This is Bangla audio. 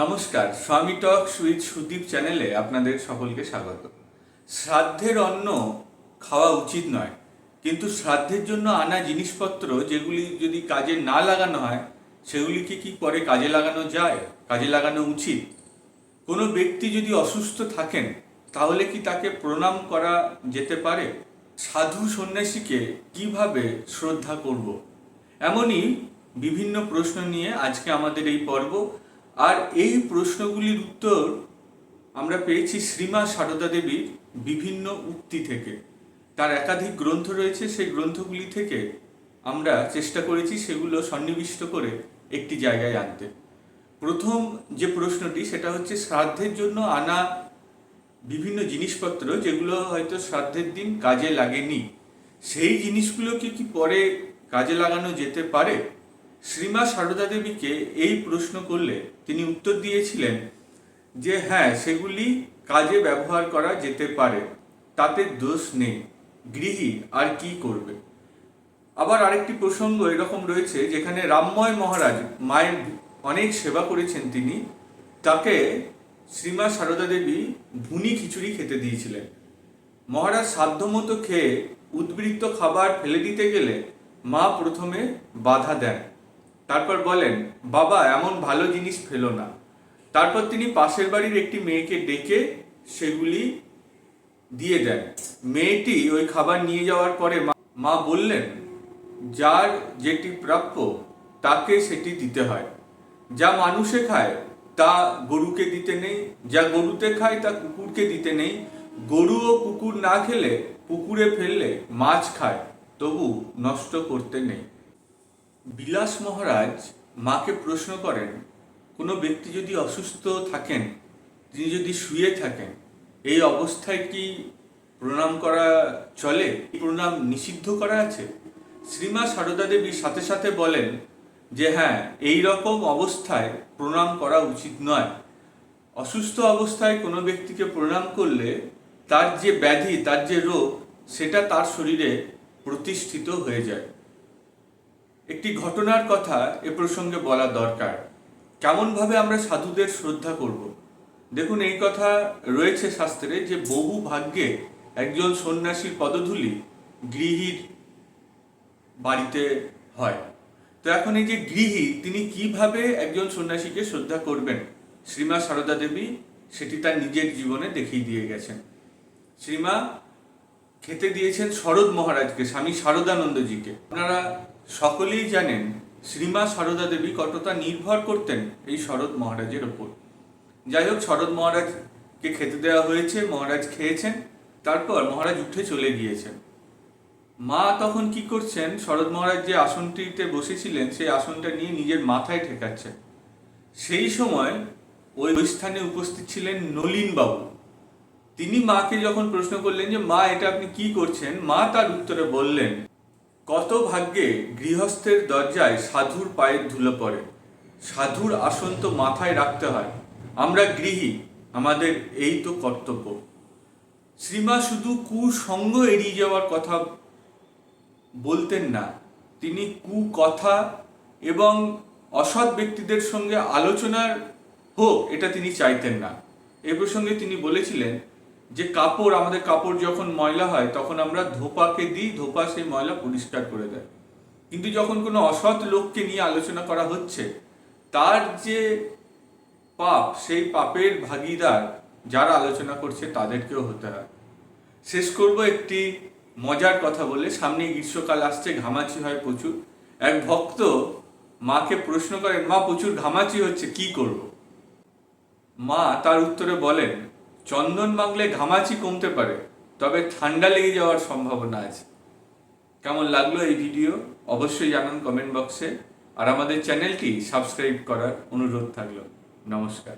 নমস্কার, স্বামী টক সুইট সুদীপ চ্যানেলে আপনাদের সকলকে স্বাগত। শ্রাদ্ধের অন্ন খাওয়া উচিত নয়, কিন্তু শ্রাদ্ধের জন্য আনা জিনিসপত্র যেগুলি যদি কাজে না লাগানো হয়, সেগুলিকে কি পরে কাজে লাগানো যায়, কাজে লাগানো উচিত? কোনো ব্যক্তি যদি অসুস্থ থাকেন, তাহলে কি তাকে প্রণাম করা যেতে পারে? সাধু সন্ন্যাসীকে কীভাবে শ্রদ্ধা করব? এমনই বিভিন্ন প্রশ্ন নিয়ে আজকে আমাদের এই পর্ব আর এই প্রশ্নগুলির উত্তর আমরা পেয়েছি শ্রীমা সারদা দেবীর বিভিন্ন উক্তি থেকে। তার একাধিক গ্রন্থ রয়েছে, সেই গ্রন্থগুলি থেকে আমরা চেষ্টা করেছি সেগুলো সন্নিবিষ্ট করে একটি জায়গায় আনতে। প্রথম যে প্রশ্নটি, সেটা হচ্ছে শ্রাদ্ধের জন্য আনা বিভিন্ন জিনিসপত্র, যেগুলো হয়তো শ্রাদ্ধের দিন কাজে লাগেনি, সেই জিনিসগুলোকে কি পরে কাজে লাগানো যেতে পারে? শ্রীমা সারদা দেবীকে এই প্রশ্ন করলে তিনি উত্তর দিয়েছিলেন যে হ্যাঁ সেগুলি কাজে ব্যবহার করা যেতে পারে, তাতে দোষ নেই, গৃহী আর কি করবে? আবার আরেকটি প্রসঙ্গ এরকম রয়েছে যেখানে রামময় মহারাজ মায়ের অনেক সেবা করেছেন তিনি। তাকে শ্রীমা সারদা দেবী ভুনি খিচুড়ি খেতে দিয়েছিলেন। মহারাজ সাধ্যমতো খেয়ে উদ্বৃত্ত খাবার ফেলে দিতে গেলে মা প্রথমে বাধা দেন। তারপর বলেন, বাবা, এমন ভালো জিনিস ফেলো না। তারপর তিনি পাশের বাড়ির একটি মেয়েকে ডেকে সেগুলি দিয়ে দেন। মেয়েটি ওই খাবার নিয়ে যাওয়ার পরে মা- বললেন, যার যেটি প্রাপ্য, তাকে সেটি দিতে হয়। যা মানুষে খায়, তা গরুকে দিতে নেই। যা গরুতে খায়, তা কুকুরকে দিতে নেই। গরু ও কুকুর না খেলে, পুকুরে ফেললে মাছ খায়, তবু নষ্ট করতে নেই। বিলাস মহারাজ মাকে প্রশ্ন করেন, কোনো ব্যক্তি যদি অসুস্থ থাকেন, তিনি যদি শুয়ে থাকেন, এই অবস্থায় কি প্রণাম করা চলে? প্রণাম নিষিদ্ধ করা আছে? শ্রীমা সারদা দেবী সাথে সাথে বলেন যে হ্যাঁ এই রকম অবস্থায় প্রণাম করা উচিত নয়। অসুস্থ অবস্থায় কোনো ব্যক্তিকে প্রণাম করলে তার যে ব্যাধি, তার যে রোগ, সেটা তার শরীরে প্রতিষ্ঠিত হয়ে যায়। একটি ঘটনার কথা এ প্রসঙ্গে বলা দরকার। কেমনভাবে আমরা সাধুদের শ্রদ্ধা করব? দেখুন, এই কথা রয়েছে শাস্ত্রে যে বহু ভাগ্যে একজন সন্ন্যাসীর পদধূলি গৃহীর বাড়িতে হয়। তো এখন এই যে গৃহী, তিনি কীভাবে একজন সন্ন্যাসীকে শ্রদ্ধা করবেন? শ্রীমা সারদা দেবী সেটি তার নিজের জীবনে দেখিয়ে দিয়ে গেছেন। শ্রীমা খেতে দিয়েছেন শরৎ মহারাজকে, স্বামী শারদানন্দজিকে। আপনারা সকলেই জানেন, শ্রীমা সারদা দেবী কতটা নির্ভর করতেন এই শরৎ মহারাজের ওপর। যাই হোক, শরৎ মহারাজকে খেতে দেওয়া হয়েছে, মহারাজ খেয়েছেন, তারপর মহারাজ উঠে চলে গিয়েছেন। মা তখন কি করছেন, শরৎ মহারাজ যে আসনটিতে বসেছিলেন, সেই আসনটা নিয়ে নিজের মাথায় ঠেকাচ্ছেন। সেই সময় ওই স্থানে উপস্থিত ছিলেন নলিন বাবু তিনি মাকে যখন প্রশ্ন করলেন যে, মা, এটা আপনি কি করছেন? মা তার উত্তরে বললেন, কত ভাগ্যে গৃহস্থের দরজায় সাধুর পায়ের ধুলো পড়ে। সাধুর আসন তো মাথায় রাখতে হয়। আমরা গৃহী, আমাদের এই তো কর্তব্য। শ্রীমা শুধু কুসঙ্গ এড়িয়ে যাওয়ার কথা বলতেন না। তিনি কুকথা এবং অসৎ ব্যক্তিদের সঙ্গে আলোচনার হোক, এটা তিনি চাইতেন না। এ প্রসঙ্গে তিনি বলেছিলেন যে কাপড়, আমাদের কাপড় যখন ময়লা হয়, তখন আমরা ধোপাকে দিই, ধোপা সেই ময়লা পরিষ্কার করে দেয়। কিন্তু যখন কোনো অসৎ লোককে নিয়ে আলোচনা করা হচ্ছে, তার যে পাপ, সেই পাপের ভাগিদার যারা আলোচনা করছে, তাদেরকেও হতে হয়। শেষ করব একটি মজার কথা বলে, সামনে গ্রীষ্মকাল আসছে, ঘামাচি হয় প্রচুর। এক ভক্ত মাকে প্রশ্ন করেন, মা, প্রচুর ঘামাচি হচ্ছে, কি করব? মা তার উত্তরে বলেন চন্দন মাখলে ঘামাচি কমতে পারে, তবে ঠান্ডা লেগে যাওয়ার সম্ভাবনা আছে। কেমন লাগল এই ভিডিও? অবশ্যই জানান কমেন্ট বক্সে আর আমাদের চ্যানেলটি সাবস্ক্রাইব করার অনুরোধ থাকল। নমস্কার।